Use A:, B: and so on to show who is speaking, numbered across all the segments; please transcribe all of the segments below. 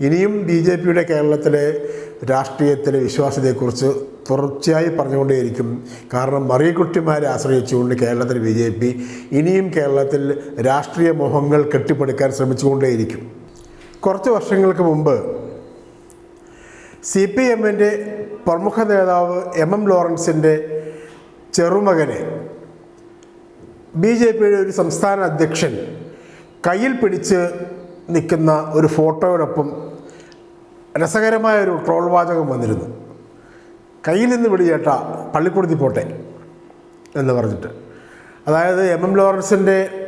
A: ഇനിയും B J പിയുടെ കേരളത്തിലെ രാഷ്ട്രീയത്തിലെ വിശ്വാസ്യതയെക്കുറിച്ച് തുടർച്ചയായി പറഞ്ഞുകൊണ്ടേയിരിക്കും. കാരണം മറിയക്കുട്ടിമാരെ ആശ്രയിച്ചുകൊണ്ട് കേരളത്തിൽ ബി ജെ പി ഇനിയും കേരളത്തിൽ രാഷ്ട്രീയ മോഹങ്ങൾ കെട്ടിപ്പടുക്കാൻ ശ്രമിച്ചുകൊണ്ടേയിരിക്കും. കുറച്ച് വർഷങ്ങൾക്ക് മുമ്പ് സി പി എമ്മിന്റെ പ്രമുഖ നേതാവ് എം എം ലോറൻസിന്റെ ചെറുമകനെ ബി ജെ പിയുടെ ഒരു സംസ്ഥാന അധ്യക്ഷൻ കയ്യിൽ പിടിച്ച് നിൽക്കുന്ന ഒരു ഫോട്ടോയോടൊപ്പം രസകരമായ ഒരു ട്രോൾ വാചകം വന്നിരുന്നു. കയ്യിൽ നിന്ന് വിളിയേട്ട പള്ളിക്കൂടത്തിൽ പോട്ടെ എന്ന് പറഞ്ഞിട്ട്. അതായത് എം. എം. ലോറൻസിന്റെ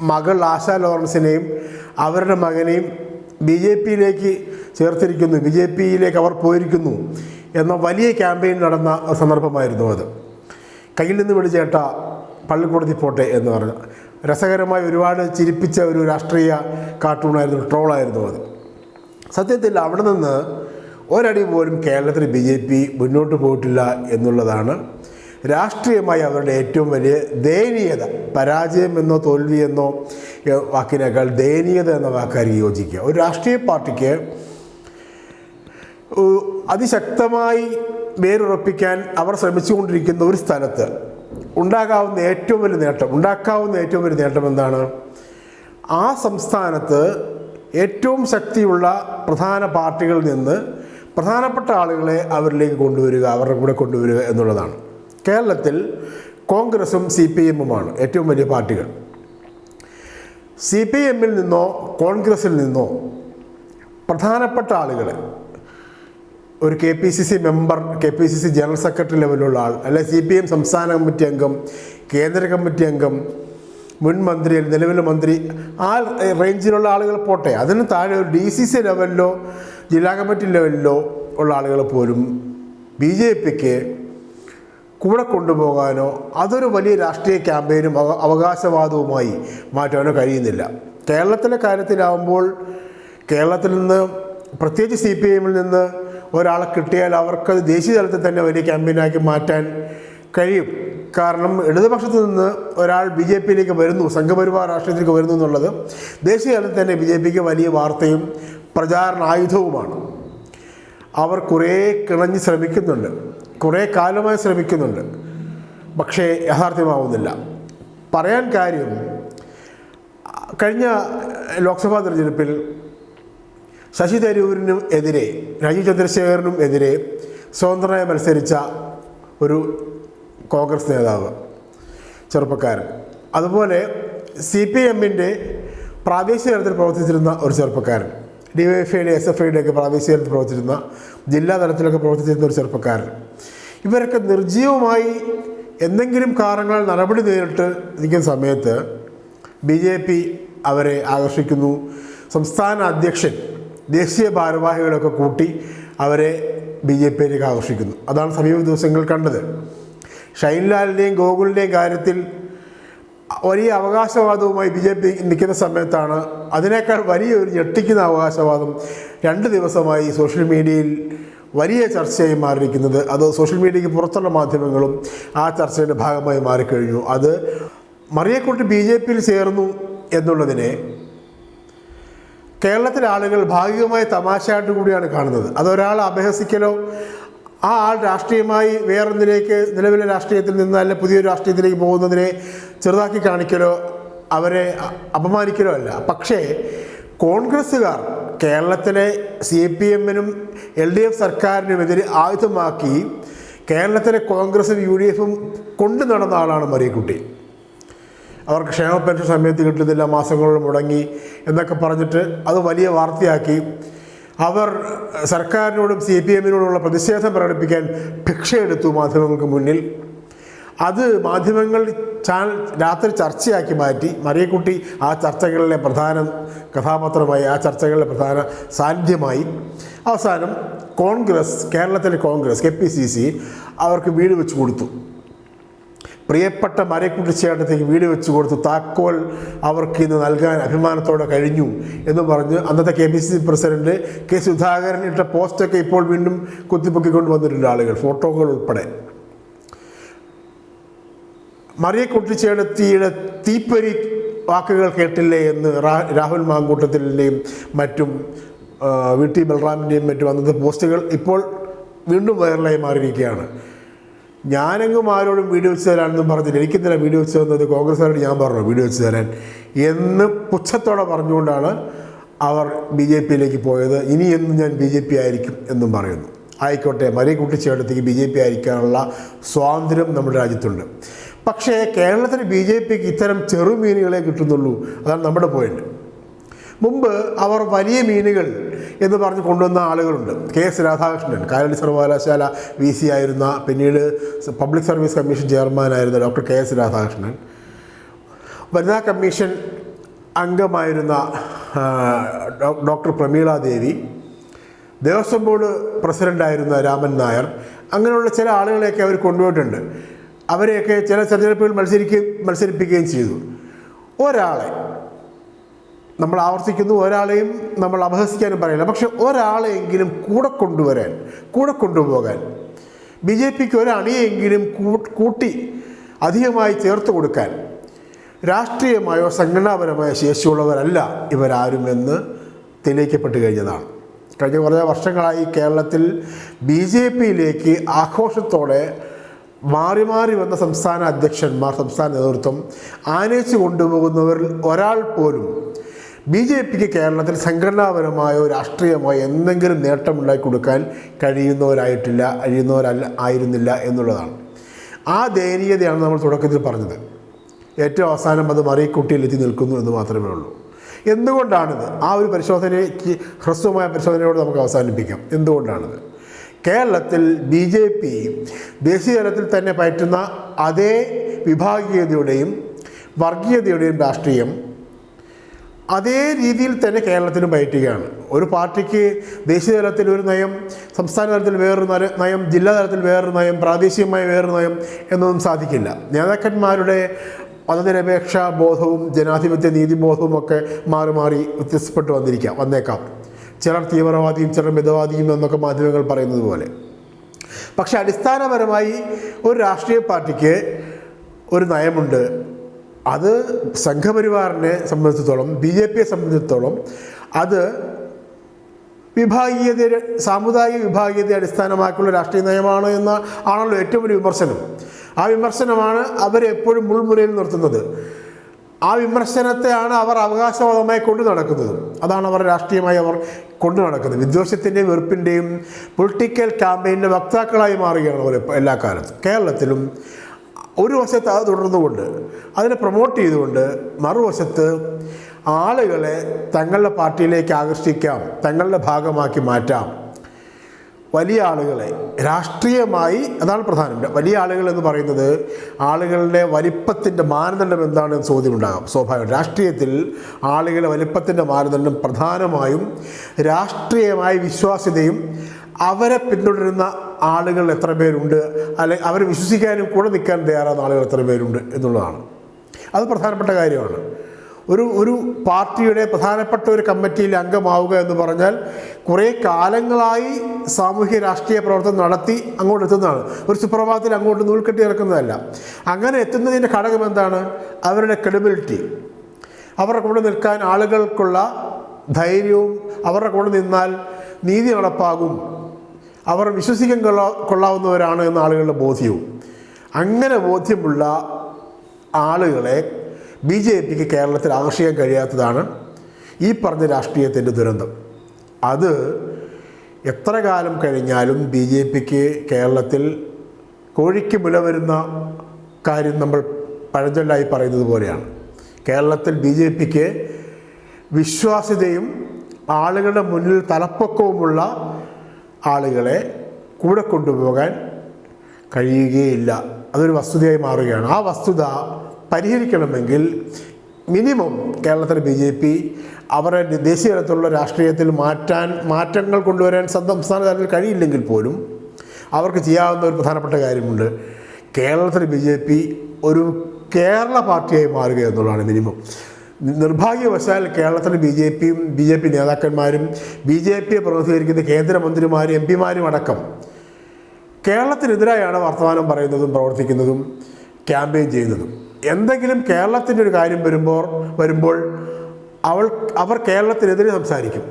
A: മകൾ ആശ ലോറൻസിനെയും അവരുടെ മകനെയും ബി ജെ പിയിലേക്ക് ചേർത്തിരിക്കുന്നു ബി ജെ പിയിലേക്ക് അവർ പോയിരിക്കുന്നു എന്ന വലിയ ക്യാമ്പയിൻ നടന്ന സന്ദർഭമായിരുന്നു അത്. കയ്യിൽ നിന്ന് പിടിച്ചേട്ട പള്ളിക്കൂടത്തിൽ പോട്ടെ എന്ന് പറഞ്ഞു രസകരമായി ഒരുപാട് ചിരിപ്പിച്ച ഒരു രാഷ്ട്രീയ കാർട്ടൂണായിരുന്നു ട്രോളായിരുന്നു അത്. സത്യത്തിൽ അവിടെ നിന്ന് ഒരടി പോലും കേരളത്തിൽ ബി ജെ പി മുന്നോട്ട് പോയിട്ടില്ല എന്നുള്ളതാണ് രാഷ്ട്രീയമായി അവരുടെ ഏറ്റവും വലിയ ദയനീയത. പരാജയം എന്നോ തോൽവി എന്നോ വാക്കിനേക്കാൾ ദയനീയത എന്ന വാക്കാരി യോജിക്കുക. ഒരു രാഷ്ട്രീയ പാർട്ടിക്ക് അതിശക്തമായി വേരുറപ്പിക്കാൻ അവർ ശ്രമിച്ചുകൊണ്ടിരിക്കുന്ന ഒരു സ്ഥലത്ത് ഉണ്ടാകാവുന്ന ഏറ്റവും വലിയ നേട്ടം ഉണ്ടാക്കാവുന്ന ഏറ്റവും വലിയ നേട്ടം എന്താണ്? ആ സംസ്ഥാനത്ത് ഏറ്റവും ശക്തിയുള്ള പ്രധാന പാർട്ടികളിൽ നിന്ന് പ്രധാനപ്പെട്ട ആളുകളെ അവരിലേക്ക് കൊണ്ടുവരിക അവരുടെ കൂടെ കൊണ്ടുവരിക എന്നുള്ളതാണ്. കേരളത്തിൽ കോൺഗ്രസും സി പി എമ്മുമാണ് ഏറ്റവും വലിയ പാർട്ടികൾ. സി പി എമ്മിൽ നിന്നോ കോൺഗ്രസിൽ നിന്നോ പ്രധാനപ്പെട്ട ആളുകളെ ഒരു K P C C member K P C C general secretary ലെവലിലുള്ള ആൾ അല്ലെ സി പി എം സംസ്ഥാന കമ്മിറ്റി അംഗം കേന്ദ്ര കമ്മിറ്റി അംഗം മുൻ മന്ത്രി നിലവിലെ മന്ത്രി ആ റേഞ്ചിലുള്ള ആളുകൾ പോട്ടെ. അതിന് താഴെ ഒരു ഡി സി സി ലെവലിലോ ജില്ലാ കമ്മിറ്റി ലെവലിലോ ഉള്ള ആളുകൾ പോലും ബി ജെ പിക്ക് കൂടെ കൊണ്ടുപോകാനോ അതൊരു വലിയ രാഷ്ട്രീയ ക്യാമ്പയിനും അവകാശവാദവുമായി മാറ്റാനോ കഴിയുന്നില്ല. കേരളത്തിലെ കാര്യത്തിലാവുമ്പോൾ കേരളത്തിൽ നിന്ന് പ്രത്യേകിച്ച് സി പി എമ്മിൽ നിന്ന് ഒരാളെ കിട്ടിയാൽ അവർക്കത് ദേശീയ തലത്തിൽ തന്നെ വലിയ ക്യാമ്പയിനാക്കി മാറ്റാൻ കഴിയും. കാരണം ഇടതുപക്ഷത്ത് നിന്ന് ഒരാൾ ബി ജെ പിയിലേക്ക് വരുന്നു സംഘപരിവാർ രാഷ്ട്രീയത്തിലേക്ക് വരുന്നു എന്നുള്ളത് ദേശീയ തലത്തിൽ തന്നെ ബി ജെ പിക്ക് വലിയ വാർത്തയും പ്രചാരണ ആയുധവുമാണ്. അവർ കുറേ കിണഞ്ഞ് ശ്രമിക്കുന്നുണ്ട് കുറേ കാലമായി ശ്രമിക്കുന്നുണ്ട് പക്ഷേ യാഥാർത്ഥ്യമാവുന്നില്ല. പറയാൻ കാര്യം കഴിഞ്ഞ ലോക്സഭാ തെരഞ്ഞെടുപ്പിൽ ശശി തരൂരിനും എതിരെ രാജീവ് ചന്ദ്രശേഖരനും എതിരെ സ്വതന്ത്രനായി മത്സരിച്ച ഒരു കോൺഗ്രസ് നേതാവ് ചെറുപ്പക്കാരൻ. അതുപോലെ സി പി എമ്മിന്റെ പ്രാദേശിക തലത്തിൽ പ്രവർത്തിച്ചിരുന്ന ഒരു ചെറുപ്പക്കാരൻ. ഡി വൈ എഫ് ഐയുടെ എസ് എഫ് ഐയുടെ ഒക്കെ പ്രാദേശിക തലത്തിൽ പ്രവർത്തിച്ചിരുന്ന ജില്ലാ തലത്തിലൊക്കെ പ്രവർത്തിച്ചിരുന്ന ഒരു ചെറുപ്പക്കാരൻ. ഇവരൊക്കെ നിർജീവമായി എന്തെങ്കിലും കാരണങ്ങൾ നടപടി നേരിട്ട് നിൽക്കുന്ന സമയത്ത് ബി ജെ പി അവരെ ആകർഷിക്കുന്നു. സംസ്ഥാന അധ്യക്ഷൻ ദേശീയ ഭാരവാഹികളൊക്കെ കൂട്ടി അവരെ ബി ജെ പിയിലേക്ക് ആകർഷിക്കുന്നു. അതാണ് സമീപ ദിവസങ്ങൾ കണ്ടത്. ഷൈൻലാലിന്റെയും ഗോകുലിന്റെയും കാര്യത്തിൽ വലിയ അവകാശവാദവുമായി ബി ജെ പി നിൽക്കുന്ന സമയത്താണ് അതിനേക്കാൾ വലിയൊരു ഞെട്ടിക്കുന്ന അവകാശവാദം രണ്ട് ദിവസമായി സോഷ്യൽ മീഡിയയിൽ വലിയ ചർച്ചയായി മാറിയിരിക്കുന്നത്. അത് സോഷ്യൽ മീഡിയയ്ക്ക് പുറത്തുള്ള മാധ്യമങ്ങളും ആ ചർച്ചയുടെ ഭാഗമായി മാറിക്കഴിഞ്ഞു. അത് മറിയെക്കുട്ടി ബി ജെ പിയിൽ ചേർന്നു എന്നുള്ളതിനെ കേരളത്തിലെ ആളുകൾ ഭാഗികമായ തമാശയായിട്ട് കൂടിയാണ് കാണുന്നത്. അതൊരാൾ അപഹസിക്കലോ ആ ആൾ രാഷ്ട്രീയമായി വേറൊന്നിലേക്ക് നിലവിലെ രാഷ്ട്രീയത്തിൽ നിന്ന് അല്ല പുതിയൊരു രാഷ്ട്രീയത്തിലേക്ക് പോകുന്നതിനെ ചെറുതാക്കി കാണിക്കലോ അവരെ അപമാനിക്കലോ അല്ല. പക്ഷേ കോൺഗ്രസ്സുകാർ കേരളത്തിലെ സി പി എമ്മിനും എൽ ഡി എഫ് സർക്കാരിനുമെതിരെ ആയുധമാക്കി കേരളത്തിലെ കോൺഗ്രസും യു ഡി എഫും കൊണ്ടു നടന്ന ആളാണ് മറിയക്കുട്ടി. അവർക്ക് ക്ഷേമ പെൻഷൻ സമയത്ത് കിട്ടുന്നില്ല മാസങ്ങളിൽ മുടങ്ങി എന്നൊക്കെ പറഞ്ഞിട്ട് അത് വലിയ വാർത്തയാക്കി. അവർ സർക്കാരിനോടും സി പി എമ്മിനോടുമുള്ള പ്രതിഷേധം പ്രകടിപ്പിക്കാൻ ഭിക്ഷയെടുത്തു മാധ്യമങ്ങൾക്ക് മുന്നിൽ. അത് മാധ്യമങ്ങൾ ചാനൽ രാത്രി ചർച്ചയാക്കി മാറ്റി. മറിയക്കുട്ടി ആ ചർച്ചകളിലെ പ്രധാന കഥാപാത്രമായി ആ ചർച്ചകളിലെ പ്രധാന സാന്നിധ്യമായി. അവസാനം കോൺഗ്രസ് കേരളത്തിലെ Congress K P C C അവർക്ക് വീട് വെച്ച് കൊടുത്തു. പ്രിയപ്പെട്ട മരക്കുട്ടിച്ചേട്ടത്തേക്ക് വീട് വെച്ചു കൊടുത്തു താക്കോൽ അവർക്ക് ഇന്ന് നൽകാൻ അഭിമാനത്തോടെ കഴിഞ്ഞു എന്ന് പറഞ്ഞ് അന്നത്തെ K P C C president K Sudhakaran ഇട്ട പോസ്റ്റൊക്കെ ഇപ്പോൾ വീണ്ടും കുത്തിപ്പൊക്കിക്കൊണ്ട് വന്നിട്ടുണ്ട് ആളുകൾ ഫോട്ടോകൾ ഉൾപ്പെടെ. മറിയ കുട്ടിച്ചേടത്തിയുടെ തീപ്പൊരി വാക്കുകൾ കേട്ടില്ലേ എന്ന് രാഹുൽ മാങ്കൂട്ടത്തിന്റെയും മറ്റും വി ടി ബൽറാമിന്റെയും മറ്റും അന്നത്തെ പോസ്റ്റുകൾ ഇപ്പോൾ വീണ്ടും വൈറലായി മാറിയിരിക്കുകയാണ്. ഞാനെങ്ങും ആരോടും വീഡിയോ വെച്ച് തരാനെന്നും പറഞ്ഞില്ല. എനിക്കിന്നലെ വീഡിയോ വെച്ച് തന്നത് കോൺഗ്രസ്സുകാരോട് ഞാൻ പറഞ്ഞു വീഡിയോ വെച്ച് തരാൻ. എന്ന് പുച്ഛത്തോടെ പറഞ്ഞുകൊണ്ടാണ് അവർ ബി ജെ പിയിലേക്ക് പോയത്. ഇനി എന്നും ഞാൻ ബി ജെ പി ആയിരിക്കും എന്നും പറയുന്നു. ആയിക്കോട്ടെ മരിയ കുട്ടിച്ചേട്ടത്തേക്ക് ബി ജെ പി ആയിരിക്കാനുള്ള സ്വാതന്ത്ര്യം നമ്മുടെ രാജ്യത്തുണ്ട്. പക്ഷേ കേരളത്തിന് ബി ജെ പിക്ക് ഇത്തരം ചെറുമീനുകളെ കിട്ടുന്നുള്ളൂ. അതാണ് നമ്മുടെ പോയിന്റ് മുമ്പ് അവർ വലിയ മീനുകൾ എന്ന് പറഞ്ഞ് കൊണ്ടുവന്ന ആളുകളുണ്ട്. കെ എസ് രാധാകൃഷ്ണൻ കാലടി സർവകലാശാല വി സി ആയിരുന്ന പിന്നീട് പബ്ലിക് സർവീസ് കമ്മീഷൻ ചെയർമാനായിരുന്ന ഡോക്ടർ കെ എസ് രാധാകൃഷ്ണൻ. വനിതാ കമ്മീഷൻ അംഗമായിരുന്ന ഡോക്ടർ പ്രമീള ദേവി. ദേവസ്വം ബോർഡ് പ്രസിഡന്റായിരുന്ന രാമൻ നായർ. അങ്ങനെയുള്ള ചില ആളുകളെയൊക്കെ അവർ കൊണ്ടുപോയിട്ടുണ്ട്. അവരെയൊക്കെ ചില തെരഞ്ഞെടുപ്പുകൾ മത്സരിക്കുകയും മത്സരിപ്പിക്കുകയും ചെയ്തു. ഒരാളെ നമ്മൾ ആവർത്തിക്കുന്നു ഒരാളെയും നമ്മൾ അപഹസിക്കാനും പറയില്ല. പക്ഷെ ഒരാളെയെങ്കിലും കൂടെ കൊണ്ടുവരാൻ കൂടെ കൊണ്ടുപോകാൻ ബി ജെ പിക്ക് ഒരണിയെങ്കിലും കൂട്ടി അധികമായി ചേർത്ത് കൊടുക്കാൻ രാഷ്ട്രീയമായോ സംഘടനാപരമായ ശേഷിയുള്ളവരല്ല ഇവരാരും എന്ന് തെളിയിക്കപ്പെട്ട് കഴിഞ്ഞതാണ്. കഴിഞ്ഞ കുറേ വർഷങ്ങളായി കേരളത്തിൽ ബി ജെ പിയിലേക്ക് ആഘോഷത്തോടെ മാറി മാറി വന്ന സംസ്ഥാന അധ്യക്ഷന്മാർ സംസ്ഥാന നേതൃത്വം ആനയിച്ചു കൊണ്ടുപോകുന്നവരിൽ ഒരാൾ പോലും ബി ജെ പിക്ക് കേരളത്തിൽ സംഘടനാപരമായോ രാഷ്ട്രീയമായോ എന്തെങ്കിലും നേട്ടമുണ്ടാക്കി കൊടുക്കാൻ കഴിയുന്നവരായിട്ടില്ല കഴിയുന്നവരല്ല ആയിരുന്നില്ല എന്നുള്ളതാണ്. ആ ദയനീയതയാണ് നമ്മൾ തുടക്കത്തിൽ പറഞ്ഞത്. ഏറ്റവും അവസാനം അത് മറിയക്കുട്ടിയിൽ എത്തി നിൽക്കുന്നു എന്ന് മാത്രമേ ഉള്ളൂ. എന്തുകൊണ്ടാണിത്? ആ ഒരു പരിശോധനയ്ക്ക് ഹ്രസ്വമായ പരിശോധനയോട് നമുക്ക് അവസാനിപ്പിക്കാം. എന്തുകൊണ്ടാണിത്? കേരളത്തിൽ ബി ജെ പി ദേശീയ തലത്തിൽ തന്നെ പയറ്റുന്ന അതേ വിഭാഗീയതയുടെയും വർഗീയതയുടെയും രാഷ്ട്രീയം അതേ രീതിയിൽ തന്നെ കേരളത്തിലും പയറ്റുകയാണ് ഒരു പാർട്ടിക്ക് ദേശീയ തലത്തിൽ ഒരു നയം സംസ്ഥാന തലത്തിൽ വേറൊരു നയം ജില്ലാ തലത്തിൽ വേറൊരു നയം പ്രാദേശികമായി വേറൊരു നയം എന്നൊന്നും സാധിക്കില്ല. നേതാക്കന്മാരുടെ മതനിരപേക്ഷ ബോധവും ജനാധിപത്യ നീതിബോധവും ഒക്കെ മാറി മാറി വ്യത്യസ്തപ്പെട്ട് വന്നിരിക്കാം വന്നേക്കാം. ചിലർ തീവ്രവാദിയും ചിലർ മിതവാദിയും എന്നൊക്കെ മാധ്യമങ്ങൾ പറയുന്നത് പോലെ. പക്ഷേ അടിസ്ഥാനപരമായി ഒരു രാഷ്ട്രീയ പാർട്ടിക്ക് ഒരു നയമുണ്ട്. അത് സംഘപരിവാറിനെ സംബന്ധിച്ചിടത്തോളം ബി ജെ പിയെ സംബന്ധിച്ചിടത്തോളം അത് വിഭാഗീയത സാമുദായിക വിഭാഗീയതയെ അടിസ്ഥാനമാക്കിയുള്ള രാഷ്ട്രീയ നയമാണ് എന്ന ആണല്ലോ ഏറ്റവും വലിയ വിമർശനം. ആ വിമർശനമാണ് അവരെ എപ്പോഴും മുൾമുനയിൽ നിർത്തുന്നത്. ആ വിമർശനത്തെയാണ് അവർ അവകാശവാദമായി കൊണ്ടു നടക്കുന്നത്. അതാണ് അവർ രാഷ്ട്രീയമായി അവർ കൊണ്ടു നടക്കുന്നത്. വിദ്വേഷത്തിന്റെയും വെറുപ്പിന്റെയും പൊളിറ്റിക്കൽ ക്യാമ്പയിന്റെ വക്താക്കളായി മാറുകയാണ് അവർ എല്ലാ കാലത്തും. കേരളത്തിലും ഒരു വശത്ത് അത് തുടർന്നുകൊണ്ട് അതിനെ പ്രൊമോട്ട് ചെയ്തുകൊണ്ട് മറുവശത്ത് ആളുകളെ തങ്ങളുടെ പാർട്ടിയിലേക്ക് ആകർഷിക്കാം തങ്ങളുടെ ഭാഗമാക്കി മാറ്റാം. വലിയ ആളുകളെ രാഷ്ട്രീയമായി അതാണ് പ്രധാനം. വലിയ ആളുകൾ എന്ന് പറയുന്നത് ആളുകളുടെ വലിപ്പത്തിന്റെ മാനദണ്ഡം എന്താണെന്ന് ചോദ്യമുണ്ടാകാം. സ്വാഭാവികം രാഷ്ട്രീയത്തിൽ ആളുകളുടെ വലിപ്പത്തിന്റെ മാനദണ്ഡം പ്രധാനമായും രാഷ്ട്രീയമായ വിശ്വാസ്യതയും അവരെ പിന്തുടരുന്ന ആളുകൾ എത്ര പേരുണ്ട്? അല്ലെ അവർ വിശ്വസിക്കാനും കൂടെ നിൽക്കാൻ തയ്യാറാകുന്ന ആളുകൾ എത്ര പേരുണ്ട് എന്നുള്ളതാണ്. അത് പ്രധാനപ്പെട്ട കാര്യമാണ്. ഒരു ഒരു പാർട്ടിയുടെ പ്രധാനപ്പെട്ട ഒരു കമ്മിറ്റിയിൽ അംഗമാവുക എന്ന് പറഞ്ഞാൽ കുറേ കാലങ്ങളായി സാമൂഹ്യ രാഷ്ട്രീയ പ്രവർത്തനം നടത്തി അങ്ങോട്ട് എത്തുന്നതാണ്. ഒരു സുപ്രഭാതത്തിൽ അങ്ങോട്ട് നൂൽക്കെട്ടി ഇറക്കുന്നതല്ല. അങ്ങനെ എത്തുന്നതിന്റെ ഘടകം എന്താണ്? അവരുടെ ക്രെഡിബിലിറ്റി അവരുടെ കൂടെ നിൽക്കാൻ ആളുകൾക്കുള്ള ധൈര്യവും അവരുടെ കൂടെ നിന്നാൽ നീതി നടപ്പാകും അവർ വിശ്വസിക്കാൻ കൊള്ള കൊള്ളാവുന്നവരാണ് എന്ന ആളുകളുടെ ബോധ്യവും. അങ്ങനെ ബോധ്യമുള്ള ആളുകളെ ബി ജെ പിക്ക് കേരളത്തിൽ ആകർഷിക്കാൻ കഴിയാത്തതാണ് ഈ പറഞ്ഞ രാഷ്ട്രീയത്തിന്റെ ദുരന്തം. അത് എത്ര കാലം കഴിഞ്ഞാലും ബി ജെ പിക്ക് കേരളത്തിൽ കോഴിക്ക് മുല വരുന്ന കാര്യം നമ്മൾ പഴഞ്ചൊല്ലായി പറയുന്നത് പോലെയാണ്. കേരളത്തിൽ ബി ജെ പിക്ക് വിശ്വാസ്യതയും ആളുകളുടെ മുന്നിൽ തലപ്പൊക്കവുമുള്ള ആളുകളെ കൂടെ കൊണ്ടുപോകാൻ കഴിയുകയില്ല. അതൊരു വസ്തുതയായി മാറുകയാണ്. ആ വസ്തുത പരിഹരിക്കണമെങ്കിൽ മിനിമം കേരളത്തിലെ ബി ജെ പി അവരുടെ ദേശീയ തലത്തിലുള്ള രാഷ്ട്രീയത്തിൽ മാറ്റാൻ മാറ്റങ്ങൾ കൊണ്ടുവരാൻ സംസ്ഥാന തലത്തിൽ കഴിയില്ലെങ്കിൽ പോലും അവർക്ക് ചെയ്യാവുന്ന ഒരു പ്രധാനപ്പെട്ട കാര്യമുണ്ട്. കേരളത്തിലെ ബി ജെ പി ഒരു കേരള പാർട്ടിയായി മാറുക എന്നുള്ളതാണ് മിനിമം. നിർഭാഗ്യവശാൽ കേരളത്തിലെ ബി ജെ പിയും ബി ജെ പി നേതാക്കന്മാരും ബി ജെ പിയെ പ്രതിനിധീകരിക്കുന്ന കേന്ദ്രമന്ത്രിമാരും എം പിമാരും അടക്കം കേരളത്തിനെതിരായാണ് വർത്തമാനം പറയുന്നതും പ്രവർത്തിക്കുന്നതും ക്യാമ്പയിൻ ചെയ്യുന്നതും. എന്തെങ്കിലും കേരളത്തിന്റെ ഒരു കാര്യം വരുമ്പോൾ വരുമ്പോൾ അവൾ അവർ കേരളത്തിനെതിരെ സംസാരിക്കും.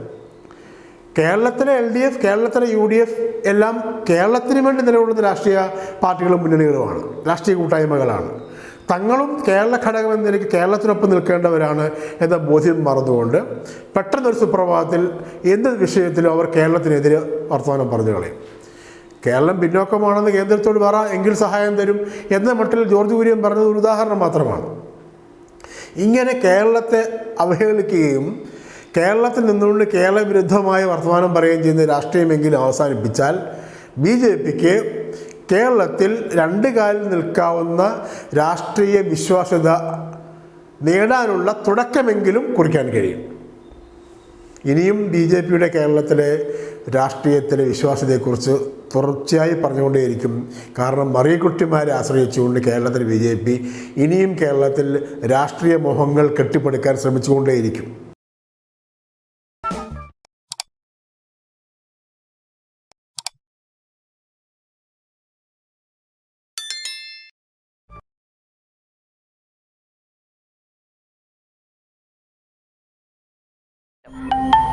A: കേരളത്തിലെ എൽ ഡി എഫ് കേരളത്തിലെ യു ഡി എഫ് എല്ലാം കേരളത്തിന് വേണ്ടി നിലകൊള്ളുന്ന രാഷ്ട്രീയ പാർട്ടികളും മുന്നണികളുമാണ്. രാഷ്ട്രീയ കൂട്ടായ്മകളാണ്. തങ്ങളും കേരള ഘടകം എന്ന നിലയ്ക്ക് കേരളത്തിനൊപ്പം നിൽക്കേണ്ടവരാണ് എന്ന ബോധ്യം മറന്നുകൊണ്ട് പെട്ടെന്നൊരു സുപ്രഭാതത്തിൽ എന്ത് വിഷയത്തിലും അവർ കേരളത്തിനെതിരെ വർത്തമാനം പറഞ്ഞു കളയും. കേരളം പിന്നോക്കമാണെന്ന് കേന്ദ്രത്തോട് പറ എങ്കിൽ സഹായം തരും എന്ന മട്ടിൽ ജോർജ് കുര്യൻ പറഞ്ഞത് ഒരു ഉദാഹരണം മാത്രമാണ്. ഇങ്ങനെ കേരളത്തെ അവഹേളിക്കുകയും കേരളത്തിൽ നിന്നുകൊണ്ട് കേരള വിരുദ്ധമായ വർത്തമാനം പറയുകയും ചെയ്യുന്ന രാഷ്ട്രീയമെങ്കിലും അവസാനിപ്പിച്ചാൽ ബി ജെ പിക്ക് കേരളത്തിൽ രണ്ട് കാലിൽ നിൽക്കാവുന്ന രാഷ്ട്രീയ വിശ്വാസ്യത നേടാനുള്ള തുടക്കമെങ്കിലും കുറിക്കാൻ കഴിയും. ഇനിയും ബി ജെ പിയുടെ കേരളത്തിലെ രാഷ്ട്രീയത്തിലെ വിശ്വാസ്യതയെക്കുറിച്ച് തുടർച്ചയായി പറഞ്ഞുകൊണ്ടേയിരിക്കും. കാരണം മറിയക്കുട്ടിമാരെ ആശ്രയിച്ചുകൊണ്ട് കേരളത്തിലെ ബി ജെ പി ഇനിയും കേരളത്തിൽ രാഷ്ട്രീയ മോഹങ്ങൾ കെട്ടിപ്പടുക്കാൻ ശ്രമിച്ചുകൊണ്ടേയിരിക്കും. Yep.